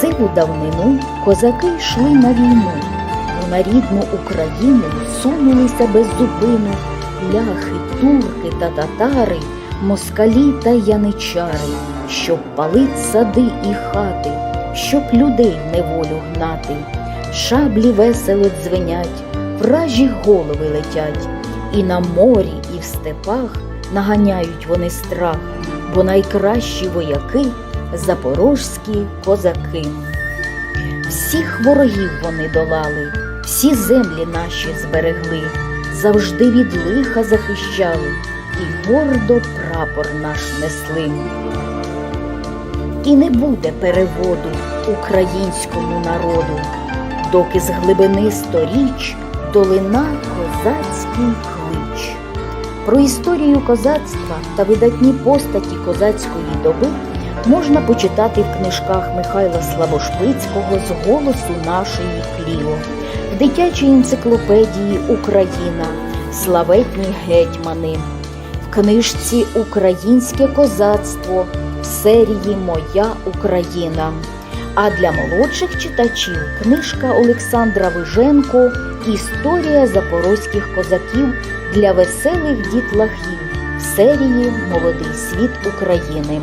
сиву давнину козаки йшли на війну, на рідну Україну сунулися без зупину. Ляхи, турки та татари, москалі та яничари, щоб палить сади і хати, щоб людей неволю гнати. Шаблі весело дзвенять, вражі голови летять, і на морі, і в степах наганяють вони страх, бо найкращі вояки запорожські козаки. Всіх ворогів вони долали, всі землі наші зберегли, завжди від лиха захищали і гордо прапор наш несли. І не буде переводу українському народу, доки з глибини сторіч долина козацький клич. Про історію козацтва та видатні постаті козацької доби можна почитати в книжках Михайла Славошпицького з голосу нашої Кліо, в дитячій енциклопедії Україна, славетні гетьмани, в книжці Українське козацтво в серії Моя Україна. А для молодших читачів книжка Олександра Виженко Історія запорозьких козаків для веселих дітлахів в серії Молодий світ України.